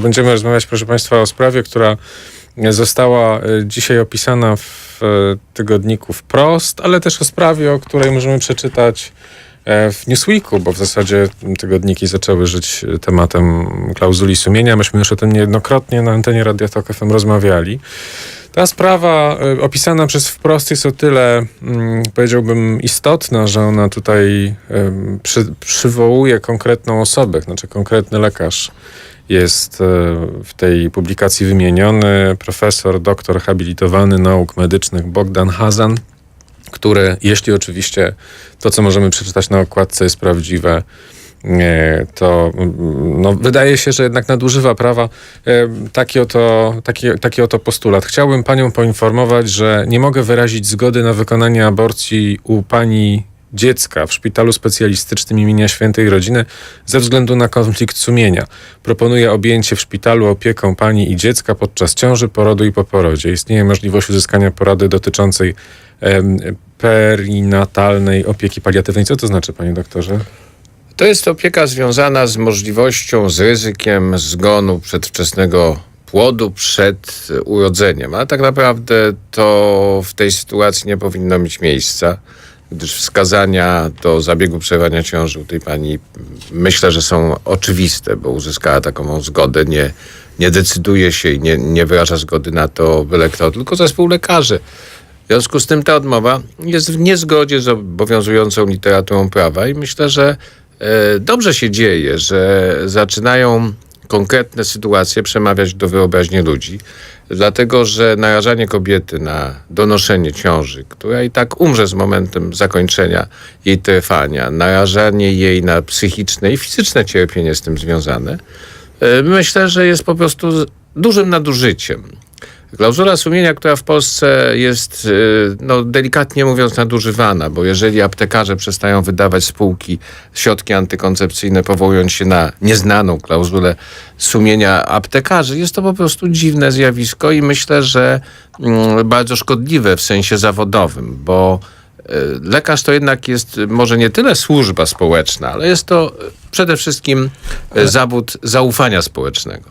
Będziemy rozmawiać, proszę Państwa, o sprawie, która została e, dzisiaj opisana w e, tygodniku wprost, ale też o sprawie, o której możemy przeczytać e, w Newsweeku, bo w zasadzie tygodniki zaczęły żyć tematem klauzuli sumienia. Myśmy już o tym niejednokrotnie na antenie Radia Tok FM rozmawiali. Ta sprawa e, opisana przez wprost jest o tyle, mm, powiedziałbym, istotna, że ona tutaj em, przy, przywołuje konkretną osobę, znaczy konkretny lekarz jest e, w tej publikacji wymieniony, profesor, doktor habilitowany nauk medycznych Bogdan Hazan, który, jeśli oczywiście to, co możemy przeczytać na okładce jest prawdziwe, to mm, no, wydaje się, że jednak nadużywa prawa. E, Taki oto, taki, taki oto postulat. Chciałbym panią poinformować, że nie mogę wyrazić zgody na wykonanie aborcji u pani dziecka w szpitalu specjalistycznym imienia Świętej Rodziny ze względu na konflikt sumienia. Proponuję objęcie w szpitalu opieką pani i dziecka podczas ciąży, porodu i po porodzie. Istnieje możliwość uzyskania porady dotyczącej em, perinatalnej opieki paliatywnej. Co to znaczy, panie doktorze? To jest opieka związana z możliwością, z ryzykiem zgonu przedwczesnego płodu przed urodzeniem. A tak naprawdę to w tej sytuacji nie powinno mieć miejsca, gdyż wskazania do zabiegu przerwania ciąży u tej pani myślę, że są oczywiste, bo uzyskała taką zgodę. Nie, nie decyduje się i nie, nie wyraża zgody na to byle kto, tylko zespół lekarzy. W związku z tym ta odmowa jest w niezgodzie z obowiązującą literaturą prawa i myślę, że dobrze się dzieje, że zaczynają konkretne sytuacje przemawiać do wyobraźni ludzi, dlatego że narażanie kobiety na donoszenie ciąży, która i tak umrze z momentem zakończenia jej trwania, narażanie jej na psychiczne i fizyczne cierpienie z tym związane, e, myślę, że jest po prostu dużym nadużyciem. Klauzula sumienia, która w Polsce jest, y, no, delikatnie mówiąc, nadużywana, bo jeżeli aptekarze przestają wydawać spółki środki antykoncepcyjne, powołując się na nieznaną klauzulę sumienia aptekarzy, jest to po prostu dziwne zjawisko i myślę, że mm, bardzo szkodliwe w sensie zawodowym, bo y, lekarz to jednak jest może nie tyle służba społeczna, ale jest to przede wszystkim y, zawód zaufania społecznego.